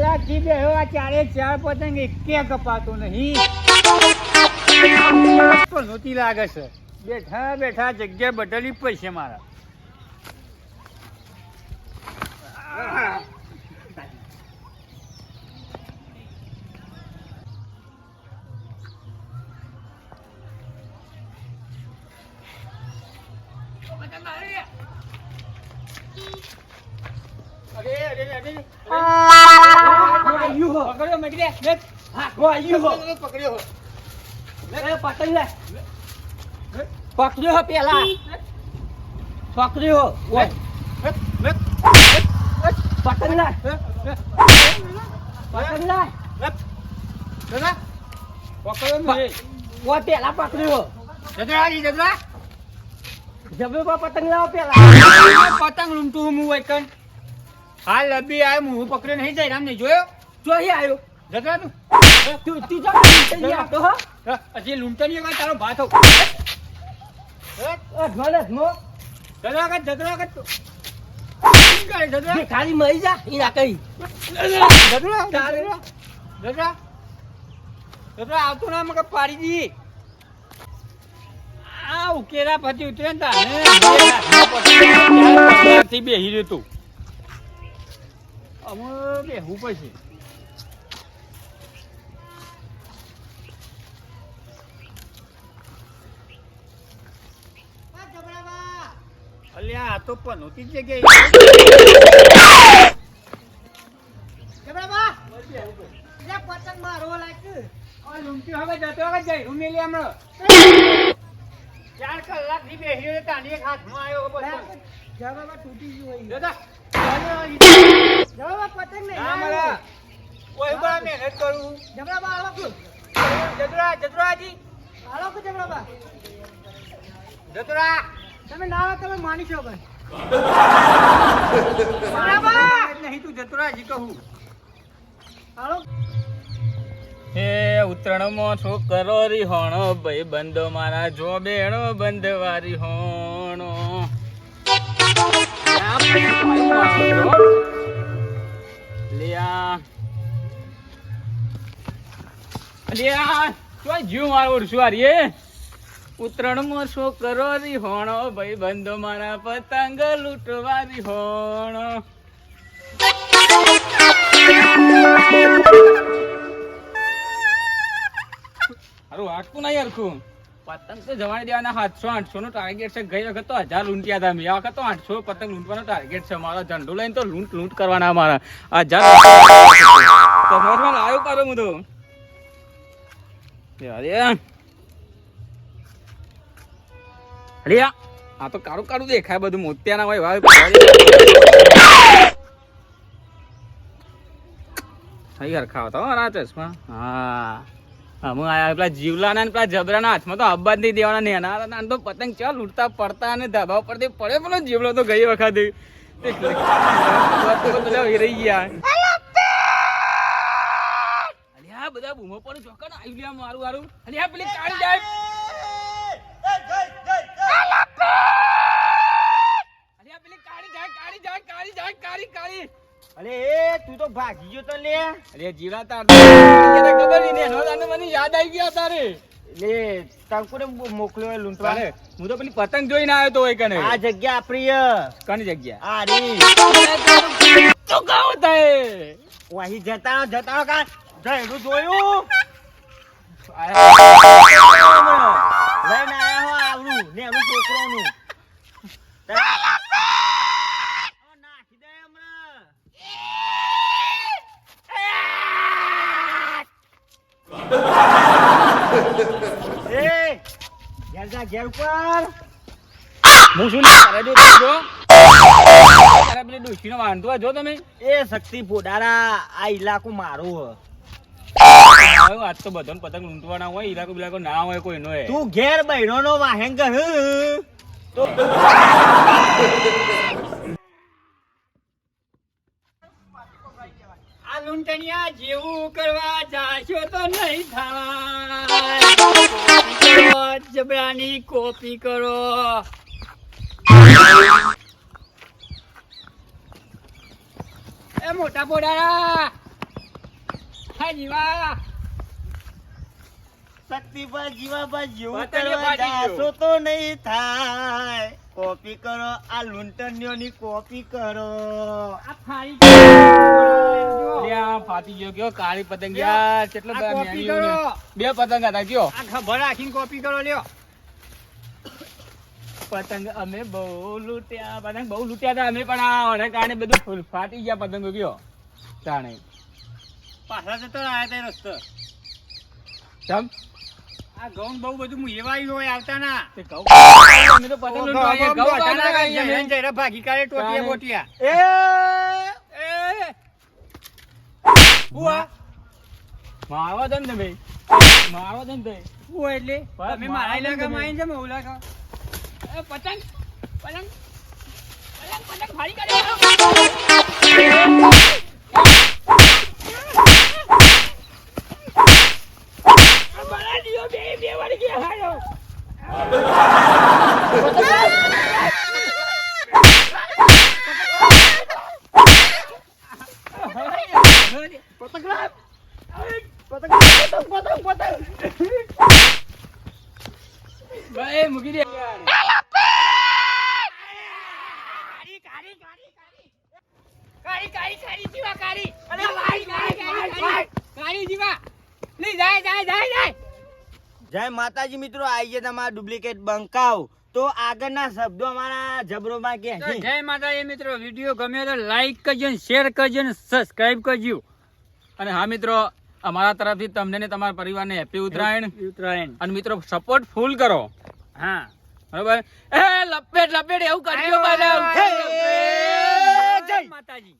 શાંતિ બે આ ચારે ચાર પતંગ એકે કપાતો નહીં. પણ નહોતી લાગે છે. બેઠા બેઠા જગ્યા બદલી પૈસે મારા. પકડ્યો પેલા પકડ્યો પતંગ લે પતંગ લે પકડ્યો પેલા પકડ્યો જતરાજી, હું હોય હાલ લબી આ હું પકડ્યો નહીં જાય રામ ને જોયો જોઈ આવ્યો જતરા તું. તું તું જો પતંગ આવતો હો. હજી લૂંટો નહીં તારો ભાત. અધમો ને અધમો જતરા કર કર ખાલી મરી જા ઈ ના કઈ જતરા જતરા જતરા જતરા આવતો ના મગર પાડી દી. આ ઉકેરા પછી ઉતરે ને હાથમાં બેહી રહ્યો તું. અમે બેહવું પછી અલ્યા આ તો પનોતી જ જગ્યાએ. આ લૂંટ્યો હવે જતો હવે જઈ રૂમેલી હમણાં. ચાર કલાકથી બેસી તાની એક હાથમાં આવ્યો પતંગ. જતા. ના મળે. કોઈ પણ મહેનત કરું જતરા જતરાજી જતરા તમે ના તમે માની છો ભાઈ નહીં તું જતરાજી કહું. હાલો. હે ઉત્તરાયણમાં છોકરો રિહોણો ભાઈ બંધો મારા જો બેણો બંધવા રીહોણો. લ્યા લ્યા ચોય જીવ મારો રીહોણો ભાઈ બંધો મારા પતંગ લૂંટવા રીહોણો હારું હાકું નહીં હરખું. પતંગ તો જવાની દેવાના સાતસો આઠસો નો ટાર્ગેટ છે. ગઈ વખત તો હજાર લૂંટ્યા હતા મેં વખત તો આઠસો પતંગ લૂંટવાનો ટાર્ગેટ છે મારો ઝંડો લઈને તો લૂંટ લૂંટ કરવાના મારા હજાર તો મોટમાં લાવ્યો પારો હું તો. અરે. આ તો કાળું કાળું દેખાય બધું. મોતિયાના હોય ભાઈ થઈ હરખાવ હો રાતેશમાં હા. અમે પેલા જીવલાના પેલા જબરાના હાથમાં તો અબ્બા નહીં દેવાના નહીં નાના તો પતંગ ચાલ લૂંટતા પડતા અને ધાબા પરથી પડે પેલો જીવલો તો ગઈ વખતે. રહી ગયા. બધા બૂમો પડે ચોકન આવી ગયા મારું મારું. અલ્યા પેલી કાળી જાય અલ્યા પેલી કાળી જાય કાળી જાય કાળી જાય કાળી કાળી અરે એ તું તો ભાગી ગયો તો લે. અરે જીવા તાર ખબર નહીં ને તાને મને યાદ આવી ગયા તારે. લે તંકુને મોકલ્યો લૂંટવા? હું તો પેલી પતંગ જોઈને આવ્યો તો હોય કને. આ જગ્યા પ્રિય. કની જગ્યા? આ રી. તો કામ થાય વહી જતા જતા કા? જયનું જોયું લઈને આયા હો આવડું ને એનું છોકરોનું નાખી દે હમણાં એ ઘેર જા ઘેર ઉપર. હું શું જો જો તારે પેલી ડોશીનો વાંધો જો તમે. એ શક્તિ પોડારા આ ઇલાકો મારો હવે આજ તો બધાને પતંગ લૂંટવાના હોય ઈલાકો બિલાકો ના હોય કોઈનો તું ઘેર બહેનો નો વાહેંગ તો આ જેવું કરવા જાશો તો નહીં થાય. જબરાની કોપી કરો. એ મોટા પોડારા હા જીવા. શક્તિપાલ જીવાબા જેવું કરવા જાશો તો નહીં થાય. કોપી કરો આ લૂંટણીઓની કોપી કરો. આ ફાટી ગયો કયો કાળી પતંગ. યાર કેટલો કોપી કરો. બે પતંગ હતા કયો? આ ખબર રાખીને કોપી કરો લ્યો. પતંગ અમે બહુ લૂટ્યા પતંગ બહુ લૂટ્યા હતા અમે પણ આ ઓને કારણે બધું ફૂલ- ફાટી ગયા પતંગો કયો? જાણે. પાછા જતો આવ્યા તે રસ્તો. ચમ? આ ઘઉં બહુ બધું મુયેવાયું હોય આવતા ના. તે ઘઉં અમે તો પતંગ લૂંટવા આવીએ. ઘઉં ભાગી કાઢે ટોટિયા તાણે. બોટિયા. એ આ? મારવા દે ને તમે મારવા દે ને તે. હું એટલે તમે મારા ઇલાકામાં આવીને જમો પતંગ પતંગ પતંગ પતંગ ફાડી બે બે વાળી ગયા હાલો. ભાઈ મૂકી દે કાળી કાળી કાળી જીવા કાળી અરે કાળી કાળી કાળી કાળી જીવા લઈ જાય જાય જાય જાય જય માતાજી મિત્રો આવી ગયા તમારા ડુપ્લિકેટ બંકાવ તો આગળના શબ્દો અમારા જબરોમાં કે જય માતાજી મિત્રો વીડિયો ગમ્યો તો લાઈક કરજો ને શેર કરજો ને સબસ્ક્રાઈબ કરજો. અને હા મિત્રો અમારા તરફથી તમને ને તમારા પરિવારને હેપી ઉત્તરાયણ. ઉત્તરાયણ. અને મિત્રો સપોર્ટ ફૂલ કરો. હા બરોબર? એ લપેટ લપેટ એવું કરજો. માતાજી.